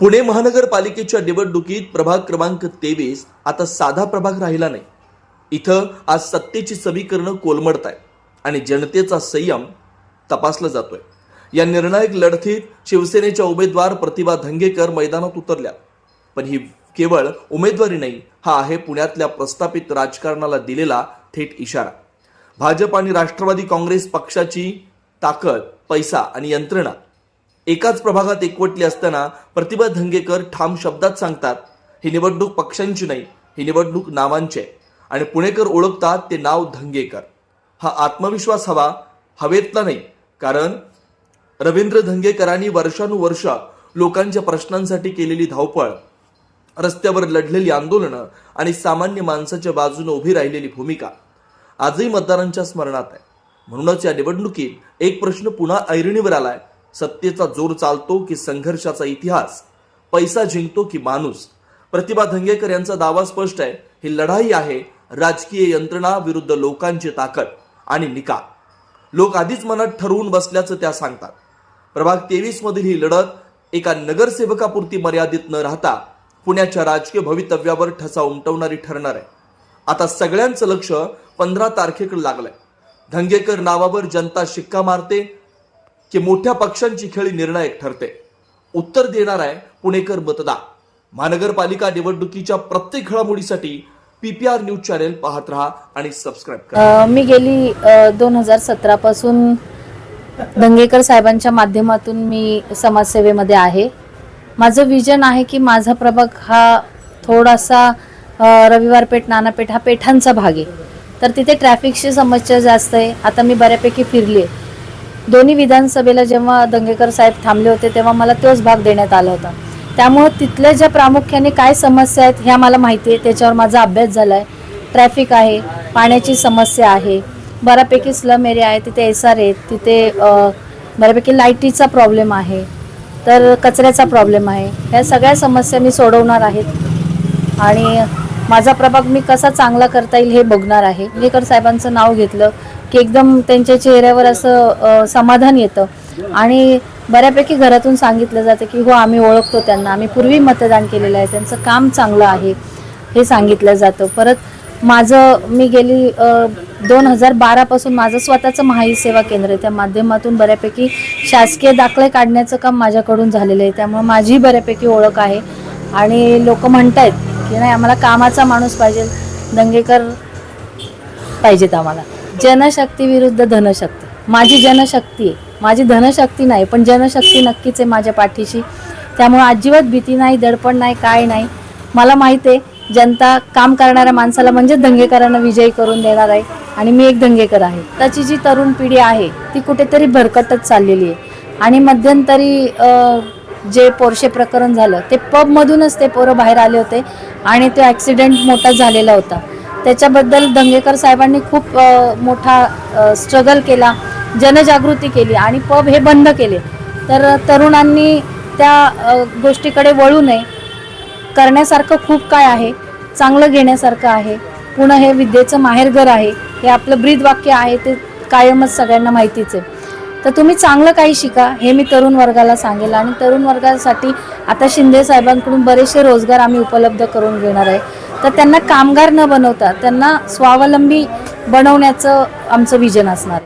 पुणे महानगरपालिकेच्या निवडणुकीत प्रभाग क्रमांक तेवीस आता साधा प्रभाग राहिला नाही. इथं आज सत्तेची समीकरणं कोलमडत आहे आणि जनतेचा संयम तपासला जातोय. या निर्णायक लढतीत शिवसेनेच्या उमेदवार प्रतिभा धंगेकर मैदानात उतरल्या. पण ही केवळ उमेदवारी नाही हा आहे पुण्यातल्या प्रस्थापित राजकारणाला दिलेला थेट इशारा. भाजप आणि राष्ट्रवादी काँग्रेस पक्षाची ताकद पैसा आणि यंत्रणा एकाच प्रभागात एकवटली असताना प्रतिभा धंगेकर ठाम शब्दात सांगतात ही निवडणूक पक्षांची नाही ही निवडणूक नावांची आहे आणि पुणेकर ओळखतात ते नाव धंगेकर. हा आत्मविश्वास हवा हवेतला नाही कारण रवींद्र धंगेकरांनी वर्षानुवर्ष लोकांच्या प्रश्नांसाठी केलेली धावपळ रस्त्यावर लढलेली आंदोलनं आणि सामान्य माणसाच्या बाजूने उभी राहिलेली भूमिका आजही मतदारांच्या स्मरणात आहे. म्हणूनच या निवडणुकीत एक प्रश्न पुन्हा ऐरणीवर आलाय. सत्तेचा जोर चालतो की संघर्षाचा इतिहास पैसा जिंकतो की माणूस. प्रतिभा धंगेकर यांचा दावा स्पष्ट आहे ही लढाई आहे राजकीय यंत्रणा विरुद्ध लोकांची ताकद आणि निकाल. लोक आधीच मनात ठरवून बसल्याचं त्या सांगतात. प्रभाग तेवीस मधील ही लढत एका नगरसेवकापुरती मर्यादित न राहता पुण्याच्या राजकीय भवितव्यावर ठसा उमटवणारी ठरणार आहे. आता सगळ्यांचं लक्ष पंधरा तारखेकडे लागलंय. धंगेकर नावावर जनता शिक्का मारते की मोठ्या पक्षांची खेळी निर्णायक ठरते. उत्तर देणार आहे पुणेकर मतदार. महानगरपालिका निवडणुकीच्या प्रत्येक घडामोडीसाठी पीपीआर न्यूज चॅनेल पाहत राहा आणि सबस्क्राईब करा. मी गेली दोन हजार सतरापासून दंगेकर साहेबांच्या माध्यमातून मी समाजसेवेमध्ये आहे. माझं विजन आहे की माझा प्रभाग हा थोडासा रविवार पेठ नानापेठ हा पेठांचा भाग आहे. तर तिथे ट्रॅफिकची समस्या जास्त आहे. आता मी बऱ्यापैकी फिरली आहे. दोन्ही विधानसभेला जेव्हा दंगेकर साहेब थांबले होते तेव्हा मला तोच भाग देण्यात आला होता. त्यामुळं तिथल्या ज्या प्रामुख्याने काय समस्या आहेत ह्या मला माहिती आहे. त्याच्यावर माझा अभ्यास झाला आहे ट्रॅफिक आहे पाण्याची समस्या आहे. बऱ्यापैकी स्लम एरिया आहे तिथे एस आर आहेत तिथे बऱ्यापैकी लाईटीचा प्रॉब्लेम आहे तर कचऱ्याचा प्रॉब्लेम आहे. ह्या सगळ्या समस्या मी सोडवणार आहेत आणि माझा प्रभाग मी कसा चांगला करता येईल हे बघणार आहे. लेकर साहेबांचं नाव घेतलं की एकदम त्यांच्या चेहऱ्यावर असं अ, समाधान येतं. आणि बऱ्यापैकी घरातून सांगितलं जातं की हो आम्ही ओळखतो त्यांना. आम्ही पूर्वी मतदान केलेलं आहे. त्यांचं काम चांगलं आहे हे सांगितलं जातं. परत माझं मी गेली दोन हजार बारापासून माझं स्वतःचं महाई सेवा केंद्र आहे. त्या माध्यमातून बऱ्यापैकी शासकीय दाखले काढण्याचं काम माझ्याकडून झालेलं आहे. त्यामुळे माझी बऱ्यापैकी ओळख आहे. आणि लोक म्हणत आहेत की नाही आम्हाला कामाचा माणूस पाहिजे. दंगेकर पाहिजेत आम्हाला. जनशक्ती विरुद्ध धनशक्ती. माझी जनशक्ती आहे. माझी धनशक्ती नाही पण जनशक्ती नक्कीच आहे माझ्या पाठीशी. त्यामुळे अजिबात भीती नाही दडपण नाही काय नाही. मला माहीत आहे जनता काम करणाऱ्या माणसाला म्हणजे दंगेकरांना विजयी करून देणार आहे आणि मी एक दंगेकर आहे. त्याची जी तरुण पिढी आहे ती कुठेतरी भरकटत चाललेली आहे. आणि मध्यंतरी जे पोरशे प्रकरण झालं ते पबमधूनच ते पोरं बाहेर आले होते आणि तो ॲक्सिडेंट मोठा झालेला होता. त्याच्याबद्दल दंगेकर साहेबांनी खूप मोठा स्ट्रगल केला जनजागृती केली आणि पब हे बंद केले. तर तरुणांनी त्या गोष्टीकडे वळू नये. करण्यासारखं खूप काय आहे चांगलं घेण्यासारखं आहे. पुन्हा हे विद्येचं माहेरघर आहे. हे आपलं ब्रीद वाक्य आहे ते कायमच सगळ्यांना माहितीच आहे. तर तुम्ही चांगलं काही शिका हे मी तरुण वर्गाला सांगेल. आणि तरुण वर्गासाठी आता शिंदे साहेबांकडून बरेचसे रोजगार आम्ही उपलब्ध करून घेणार आहे. तर त्यांना कामगार न बनवता त्यांना स्वावलंबी बनवण्याचं आमचं विजन असणार.